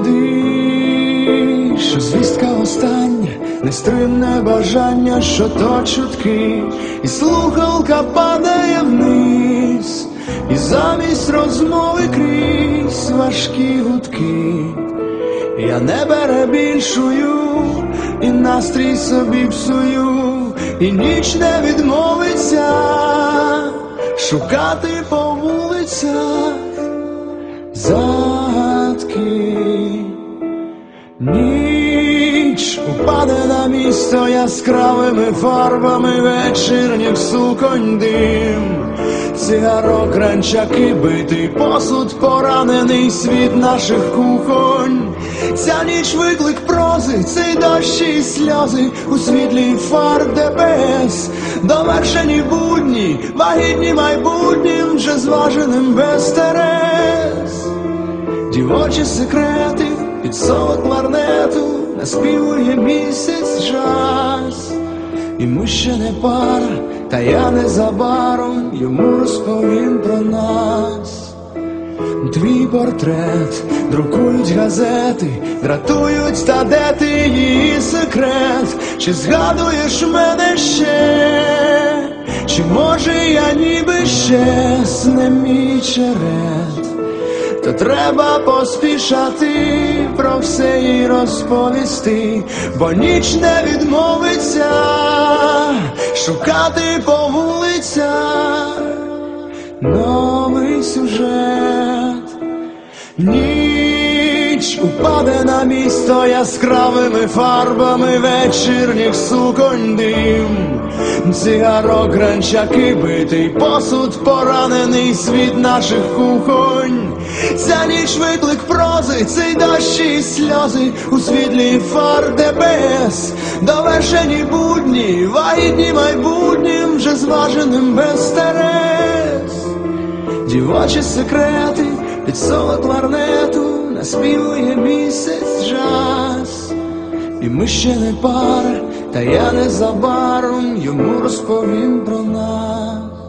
молодий, що звістка остання, нестримне бажання, що то чутки, і слухалка падає вниз, і замість розмови крізь важкі гудки. Я не перебільшую, і настрій собі псую, і ніч не відмовиться шукати по вулицях місто яскравими фарбами вечірніх суконь дим. Цигарок, ранчаки, битий посуд, поранений світ наших кухонь. Ця ніч виклик прози, цей дощ і сльози у світлі фар ДПС, довершені будні, вагітні майбутнім, вже зваженим без терез. Дівочі секрети під соло кларнету наспівує місяць час. І ми ще не пара, та я незабаром йому розповім про нас. Твій портрет друкують газети, дратують, та де ти її секрет? Чи згадуєш мене ще? Чи може я ніби щас не мій черед? То треба поспішати про все їй розповісти, бо ніч не відмовиться шукати по вулицях новий сюжет. Ніч упаде на місто яскравими фарбами вечірніх суконь дим. Цигарок, гранчаки, битий посуд, поранений світ наших кухонь. Ця ніч виклик прози, цей дощ і сльози у світлі фар ДПС, довершені будні, вагітні майбутнім, вже зваженим без терез. Дівочі секрети під соло кларнету наспівує місяць джаз. І ми ще не пара, та я незабаром йому розповім про нас.